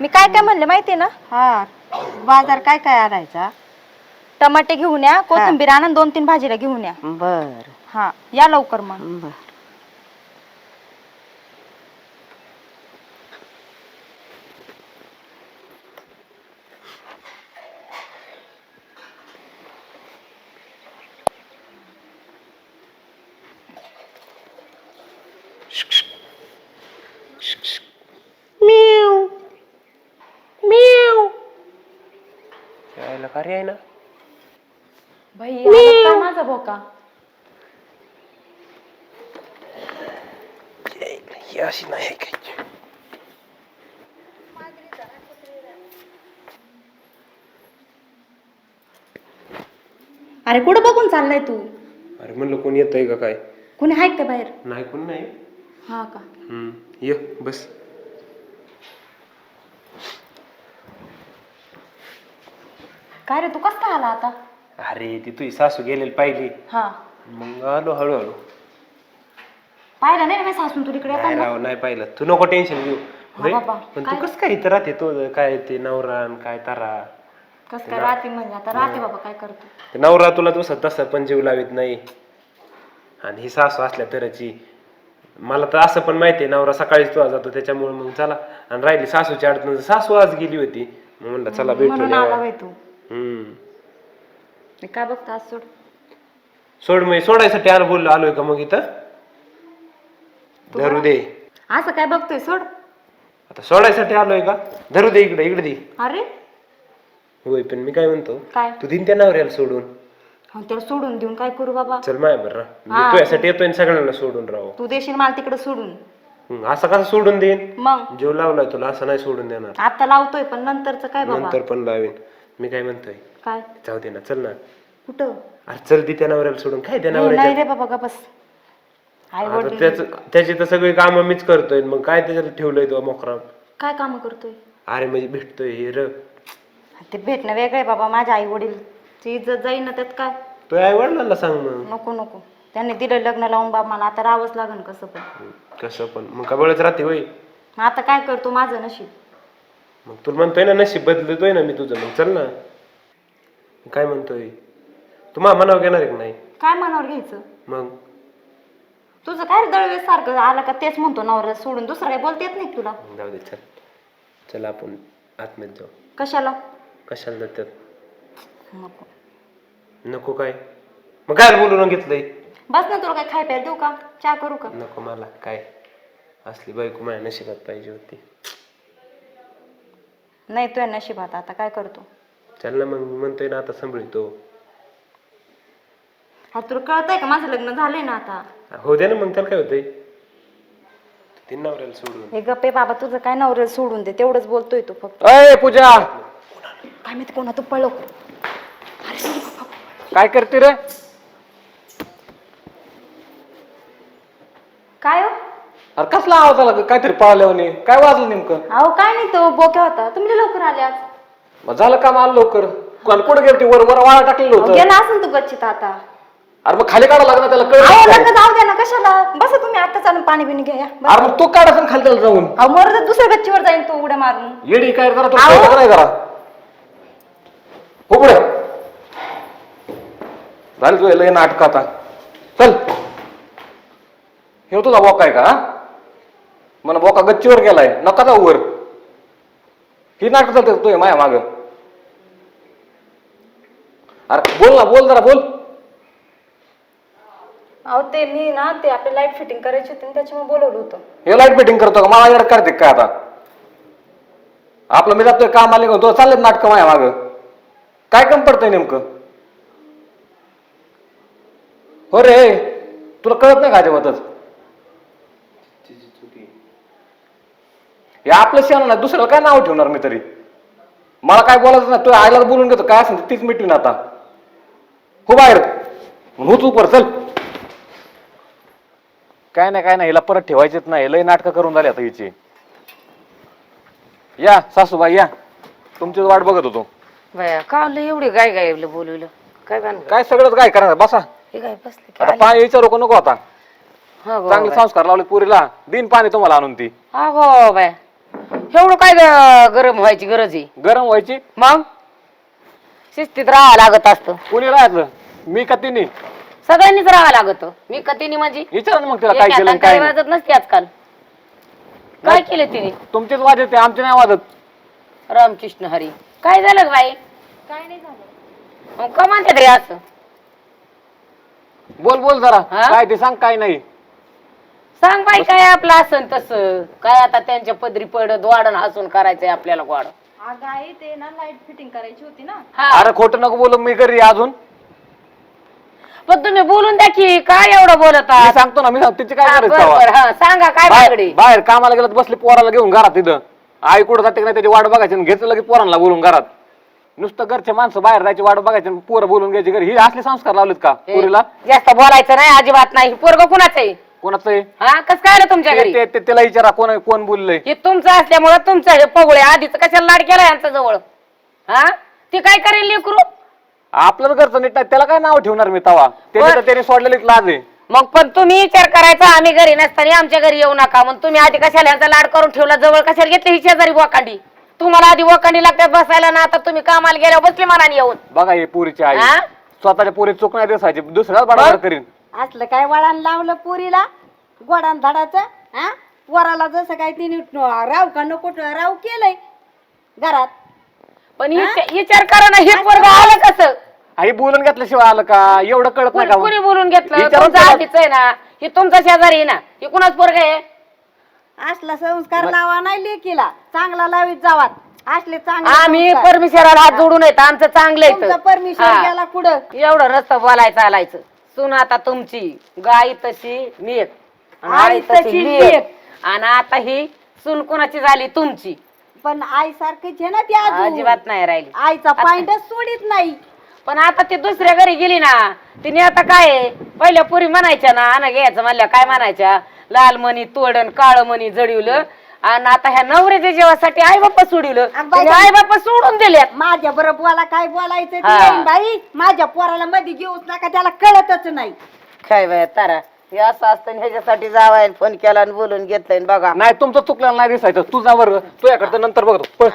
मी काय काय म्हणले माहितीये ना? हा. बाजार काय काय आणायचा? टमाटे घेऊन या कोथिंबीर आणा आणि दोन तीन भाजीला घेऊन या. बर. हा या लवकर मग. बर. कार्य आहे ना? काय माझा बोका ही अशी नाही काय अरे कुठं बघून चाललाय तू? अरे म्हणलं कोण येतंय का काय? कुणी आहे का बाहेर? नाही कोण नाही. हा का? हम्म ये बस. काय रे तू कस काय आला आता? अरे ती तुझी सासू गेलेली पाहिली. हा. मग आलो हळूहळू. पाहिलं नाही ना मी सासून तू तिकडे नाही येताना? राव नाही पाहिलं. तू नको टेन्शन घेऊ. होय बाबा, पण तू काय? कसं काय इथं राहते तो? काय ते नवरा आणि काय तारा? कस काय राहते म्हणजे? आता राहते बाबा काय करतो? ते नवरा तुला तसं तसं पण जीव लावित नाही. आणि ही सासू असल्या तरची मला तर असं पण माहिती आहे नवरा सकाळीच तुला जातो त्याच्यामुळे मग चला. आणि राहिली सासूची अडचण सासू आज गेली होती. मग म्हणलं चला भेटून म्हणून आला यावं. बाई तू हम्म. काय बघतो आज सोड? सोड मग सोडायसाठी आलो बोललो आलोय का मग इथं? धरू दे. असं काय बघतोय सोड? आता सोडायसाठी आलोय का? धरू दे इकडे इकडे दे. अरे? होय पण मी काय म्हणतो काय? तू दिन त्या नवऱ्याला सोडून. हा, त्याला सोडून देऊन काय करू बाबा? चल माय बरं मी तुझ्यासाठी येतोय आणि सगळ्यांना सोडून राहू. तू देशील मला तिकडे सोडून. हम्म, असं कसं सोडून देईन? मग? जीव लावलाय तुला असं नाही सोडून देणार. आता लावतोय पण नंतरच काय बाबा? नंतर पण लावीन. मी काय म्हणतोय? काय? जाऊ दे ना चल ना. कुठं? अरे चल ती त्या नवऱ्याला सोडून. काय त्या नाही नवऱ्याच्या? नाही रे बाबा का बस आई आता वडील. त्याच त्याची तर सगळी कामं मीच करतोय. मग काय त्याच्यात ठेवलंय तो मोकरा काय काम करतोय? अरे म्हणजे भेटतोय हे र. ते भेटणं वेगळं आहे बाबा माझ्या आई वडील ती इज्जत जाईन ना त्यात काय? तो आई वडिलांना सांग मग. नको नको. त्यांनी दिलं लग्न लावून बाबा मला आता राहावंच लागेल कसं पण. कसं पण. मग का बळच राहते होय? मग आता काय करतो माझं नशीब. मग तुला म्हणतोय ना नशीब बदलतोय ना मी तुझं. मग चल ना. काय म्हणतोय? तू मा मनावर घेणार आहे का नाही? काय मनावर घ्यायचं? मग? तुझं काय रे दळवेस सारखं आलं का तेच म्हणतो नवरा सोडून. दुसरं काही बोलता येत नाही का तुला. मग जाऊ दे चल. चल आपण आतमध्ये जाऊ. कशाला? कशाला जातात? नको. नको काय? मग काय बोलून घेतलंय. बस ना तुला काय खाय प्यायला देऊ का? चहा करू का? नको मला काय? असली बायको माझ्या नशिबात पाहिजे होती. नाही तुझ्या नशिबात. आता काय करतो? चल ना मग मी म्हणतोय ना आता सांभाळतो. हा तुला कळतंय का? माझं लग्न झालंय ना आता. हो दे ना मग त्याला काय होतंय? तीन नवऱ्याला सोडून. हे गप्पे बाबा तुझं काय नवऱ्याला सोडून दे? तेवढंच बोलतोय तू फक्त. अय पूजा! काय माहिती कोणा तू पळव काय करते रे? काय हो? अरे कसला आवाज आला ग? काहीतरी पळाल्यावर काय वाजलं नेमकं? अहो काय नाही तो बोक्या होता. तुम्ही लवकर आले आज. मग झालं काम आलं लवकर. कोण कुठं गेलती? वर वर वाळा टाकलेलं अहो, होतं गेला असेल तू गच्चीत आता. अरे मग खाली काढा लागणार त्याला? अहो कळ नका जाऊ द्या ना कशाला? बसा तुम्ही आता चालून पाणी बिणी घ्या. या. बस. अरे मग तो काढा खाली त्याला जाऊन. अहो दुसऱ्या गच्चीवर जाईन तो उड्या मारून. येडी काय जरा तो अहो. कळतं का नाही जरा. हो पुढे. झाली तुझ्या लय नाटक आता. चल. हे तुझा बोका आहे का हा? मला बोका गच्चीवर गेलाय नका जाऊ वर. ही नाटक चालते तुझ्या माया माग? अरे बोल ना बोल जरा बोल. अहो ते मी ना ते आपली लाइट फिटिंग करायची होती ना, त्याच्यामुळे बोलवलं होतं. हे लाइट फिटिंग करतो का? मला येणार करते काय आता? आपलं मी जातोय काम आले तो चाललेत नाटक माया माग. काय कम पडतंय नेमकं? हो रे तुला कळत नाही का अजिबातच? हे आपलं शेण ना दुसऱ्याला काय नाव ठेवणार मी तरी? मला काय बोलायचं ना तू आईला बोलून घेतो काय असेल तीच मिटवीन आता. हो बाहेर. हो तू पर चल. काय नाही काय नाही हिला परत ठेवायचेच नाही लय नाटकं करून झाली आता हिची. या सासूबाई या. तुमची वाट बघत होतो. बया का एवढी गाय गाय बोलवलं? काय काय सगळंच काय करणार बसा. हे काय बसले पाणी विचारू का नको आता. हा गो चांगले संस्कार लावले पुरीला. दिन पाणी तुम्हाला आणून ती. हा गो बाय एवढं काय ग- गरम व्हायची गरज आहे? गरम व्हायची? मग? शिस्तीत राहावं लागत असतं. कोणी राहायचं? मी का तिने सगळ्यांनीच राहावं लागत. मी कधीनी म्हणजे? विचारा ना मग तिला काय केलं आणि काय नाही. वाजत नसते आजकाल. काय केलं तिने? तुमचेच वाजत ते आमचे नाही वाजत. रामकृष्ण हरी. काय झालं ग बाई? काय नाही झालं. मग का म्हणते तरी असं? बोल बोल जरा. हा? काय ते सांग काय नाही. सांग बाई काय आपलं असं तसं? काय आता त्यांच्या पदरी पडत वाढण हसून करायचंय आपल्याला वाढ अगं आई ते ना लाइट फिटिंग करायची होती ना. हा. अरे खोटं नको बोलू मी घरी अजून. पण तुम्ही बोलून द्या की काय एवढं बोलत आहात? सांगतो ना मी सांगतो तिची काय हा, करायचं बरं, तेव्हा? बरं, हा, सांगा काय बाहेर बागडी बाहेर कामाला गेलं तर बसले पोराला घेऊन घरात तिथं आई कुठं जाते का नाही त्याची वाट बघायची आणि घ्यायचं लगेच पोरांना बोलून घरात. नुसतं घरचे माणसं बाहेर जायची वाट बघायची आणि पोरं बोलून घ्यायची घरी. ही असले संस्कार लावलेत का पुरीला? जास्त बोलायचं नाही अजिबात नाही. पोरग कुणाचं आहे? कोणाचं आहे? हा कस काय आलं तुमच्या घरी? ते- ते- त्याला विचारा कोण कोण बोललंय. हे तुमचं असल्यामुळं तुमचं हे पगळे आधीच कशाला लाड केला यांच्या जवळ? हा? ते काय करेल लेकरू? आपलं घरचं नीट नाही त्याला काय नाव ठेवणार मी तवा? त्याने तर. त्याने सोडलेली लाज आहे. मग पण तुम्ही विचार करायचा आम्ही घरी नसताना आमच्या घरी येऊ नका. मग तुम्ही आधी कशाला यांचा लाड करून ठेवला? जवळ कशाला घेतली ही शेजारी वाकांडी? तुम्हाला आधी वाकांडी लागतात बसायला ना आता तुम्ही कामाला गेल्यावर बसले मनाने येऊन. बघा हे पुरीची आई. हा? स्वतःच्या पुरी चूक नाही दिसायची दुसऱ्याच बडबड करीन. असलं काय वळण लावलं पुरीला? गोडान धडाचं हा? पोराला जसं काय तिने राव का नको राव केलंय घरात. पण विचार विचार करा ना हे पोरग आलं कसं? आई बोलून घेतल्याशिवाय आलं का? एवढं कळत नाही कोणी बोलून घेतलं. विचारून तुमचं आधीच आहे ना. हे तुमचा शेजारी आहे ना. हे कुणाच पोरग आहे? असला संस्कार लावा नाही लेकीला. चांगला लावीत जावात. असले चांगले आम्ही संस्कार. परमेश्वराला हात जोडून येत. आमचं चांगलं तुमचा येतं परमिशन. गेला कुठं? एवढं रस्ता बोलायचं आलायचं सुन आता तुमची. गाय तशी आणि आई आई तशी लेक. आणि आता ही सुन कोणाची झाली? तुमची. पण आई सारखीच आहे ना ती अजून. अजिबात नाही राहिली. आईचा पॉइंटच सोडित नाही. पण आता ती दुसऱ्या घरी गेली ना तिने आता काय आहे? पहिल्या पुरी म्हणायच्या ना आणा घ्यायचं म्हणल्या. काय म्हणायच्या? लाल मणी तोडण काळ मणी जडिवलं. आणि आता ह्या नवऱ्याच्या जेवासाठी आई बाप्पा सोडिवलं अग बाई, आई बाप्पा सोडून दिल्यात. माझ्या बरोबर बोला काय बोलायचं ते हा. बाई? माझ्या पोराला मध्ये घेऊच नका त्याला कळतच नाही. काय बाय तारा हे असं असतं आणि ह्याच्यासाठी जावाय फोन केला आणि बोलून घेतलंय आणि बघा. नाही तुमचं चुकलेलं नाही दिसायचं. तुझा वर तुझ्याकडे नंतर बघतो.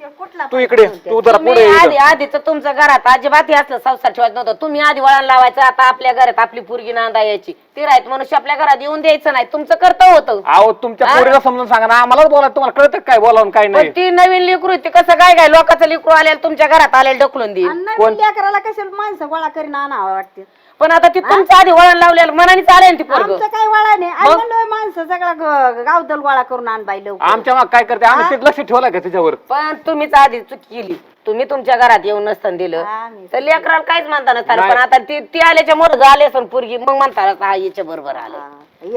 ते कुठला तू इकडे तू जरा तुम्ही पुढे ये आधी इथं. आधीच तुमच्या घरात अजिबात हे असलं संसार ठेवायचं नव्हतं. तुम्ही आधी वळण लावायचं आता आपल्या घरात आपली पोरगी नांदा यायची ती राहत मनुष्य आपल्या घरात येऊन द्यायचं नाही. तुमचं कर्तव्य होतं. अहो तुमच्या हा? पोरीला समजून सांगा ना. आम्हालाच बोला तुम्हाला कळतं काय बोलावून काय पण नाही? ती नवीन लेकरू ती कसं काय काय लोकांचं लेकरू आलेलं तुमच्या घरात आलेलं ढकलून देईल. आणि नवीन लेकराला कशाला माणसं गोळा करीन आणावं वाटते. पण आता ती तुमचं आधी वळण लावलेलं मनाने चालेल ती पोरग. आमचं काय वळा नाही आई म्हणलोय माणसं सगळं ग- गावदल गोळा करून आण बाई लवकर. आमच्या माग काय करते? आम्ही ते लक्ष ठेवलंय का त्याच्यावर पण तुम्हीच आधी चुकी केली. तुम्ही तुमच्या घरात येऊन नसताना दिलं. आम्ही- तर लेकराला काहीच म्हणता नसताना. नाही. पण आता ती ती आल्याच्या मोर आले असं पोरगी मग म्हणता हा याच्या बरोबर आलं.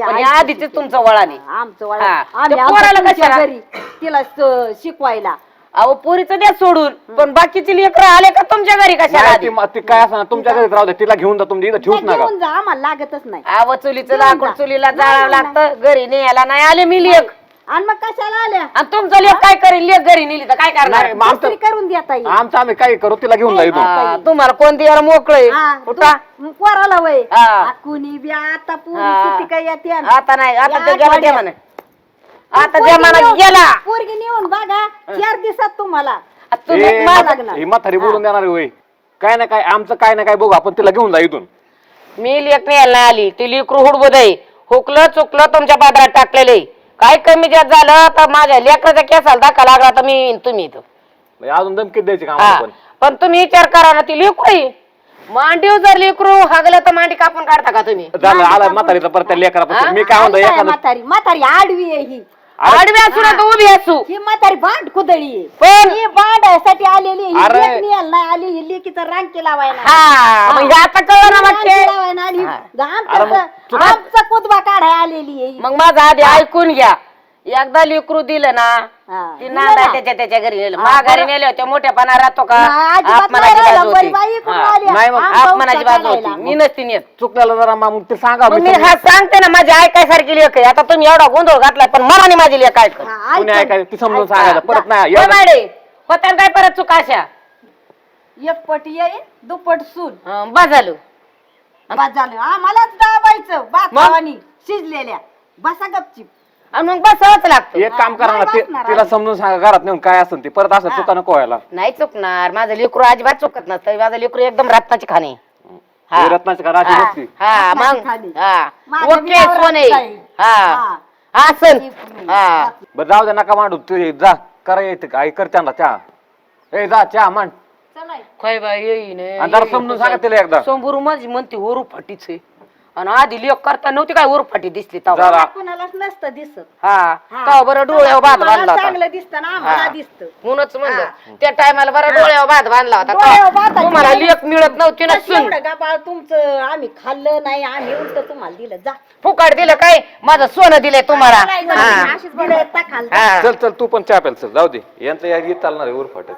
पण हे आधीच तुमचं वळाने आमचं वळा हा. आम्ही त्या आमचं पोराला तुमच्या कशाला? घरी तिला स- शिकवायला. अहो पोरीचं द्या सोडून. पण बाकीची लेकर आले का तुमच्या घरी कशाला नाही, आधी? ती- ती काय असं तुमच्या घरी राहू द्या. तिला घेऊन जा तुमच्या इथं ठेवूच त्या नका. घेऊन जा आम्हाला लागतच नाही. अहो चुलीचं लाकूड जा. चुलीला नाही, जाळावं लागतं. घरी न्यायला नाही आले मी लेख आणि मग कशाला आल्या? आणि तुमचं लेख काय करेल लेख घरी नेली तर काय करणार? नाही, मग आमचं दुसरी करून देता येईल आमचं आम्ही काय करू तिला घेऊन जा इथून हा, तुम्हाला कोण द्यायला मोकळे? हा, कुठं? तू- पोराला वय. हा. कुणी बी आता पुरी हा. किती काय येते आता नाही आता या ते गेला आठवड्यात. जमाना आता पोरगी जमाना नेऊन- गेला. पोरगी नेऊन बघा चार दिवसात तुम्हाला. आता तुम्ही ए, माझं- लागणार. ही म्हातारी बोलून देणार होय. काय ना काय आमचं काय ना काय बघू आपण तिला घेऊन जा इथून. मी लेख नाही आली. ती लेकरू हुडबुद. आहे हुकलं चुकलं तुमच्या पात्रात टाकलेलं. आहे काय कमी जास्त झालं तर माझ्या लेकराच्या केसाला धक्का लागला तर मी येईन तुम्ही इथं. म्हणजे अजून धमकी द्यायची हा. पण पण तुम्ही विचार करा ना ती लेकरू मांडीव जर लेकरू हागलं तर मांडी कापून काढता का तुम्ही? झालं आला म्हातारीचा परत त्या लेकरापासून. मी काय म्हणतो आली काय एखादं म्हातारी? म्हातारी आडवी आहे ही. आडवी असू ना तर उभी असू ही म्हातारी भांड कुदळी आहे पण ही आलेली ही अरे. नाही आली ही लेकीचं रांकी लावायला हा मग हे आता कळलं ना मग रांकी ते. लावायला आली. अरे मग आमचा आमचा कुदबा काढाय आलेली आहे ही. मग माझं आधी ऐकून घ्या एकदा लेकरू दिलं ना हा. ती दिलं नांदा ना? त्याच्या त्याच्या घरी नेलं माघारी नेले होते मोठ्यापणा राहतो का नाही, अजिबात अपमानाची नाही बाजू. होती बाई इकडून हा. आली. नाही मग आमचा अपमानाची उपकार बाजू होती करायला. मी नसती नेत चुकल्याला जरा मग ते सांगा मग मी मी हा सांगते ना माझी ऐकायसारखी लेख आहे आता तुम्ही एवढा गोंधळ घातलाय पण मनाने माझी लेख ऐक हा, कुणी ऐकून. ऐकायचं ती समजून ऐका. सांगायचं परत नाही होय एवढं- मॅडे होत्या काय परत चुका अशा एक पट येईल दुप्पट सून हं, बस झालं बस झालं आम्हालाच दाबायचं? खावानी शिजलेल्या बसा गपचिप आणि मग बसावंच लागतं. एक काम करा ना ते- तिला समजून सांगा घरात नेऊन काय असेल ते. परत असं चुका नको व्हायला. नाही चुकणार. माझं लेकरू अजिबात चुकत नसतं. माझं लेकरू एकदम रत्नाची खाणी हा. हे रत्नाची राशी हा, नसती. हा मग खाणी. हा. माझ्या ओके सोने. हा. हा. हा हा. बरं जाऊ दे नका मांडू. तू ये, जा. करा येते का आई करते ना चहा. ए जा चहा मांड. काय बाई येईन. आणि जरा समजून सांगा तिला एकदा. सोंबूर माझी म्हणते ओरू फाटीच आहे. आणि आधी लेख करता नव्हती काय ओरू फाटी दिसली जरा. कुणालाच नसतं दिसत. हा हा. तेव्हा बरं डोळ्यावर भात तुम्हाला बांधला होता. चांगलं दिसतं ना आम्हाला हा. दिसतं. म्हणूनच म्हणलं त्या टायमाला बरं डोळ्यावर भात बांधला होता. डोळ्यावर तुम्हाला लेख मिळत नव्हती ना सून. एवढं गाबाळ तुमचं आम्ही खाल्लं नाही आम्ही उलट तुम्हाला दिलं. जा. फुकाट दिलं काय? माझं सोनं दिलंय तुम्हाला. हा. खाल्लं हा. चल चल तू पण चहा प्याल चल. जाऊ दे. यांचं या गीत चालणार आहे उरफाटत.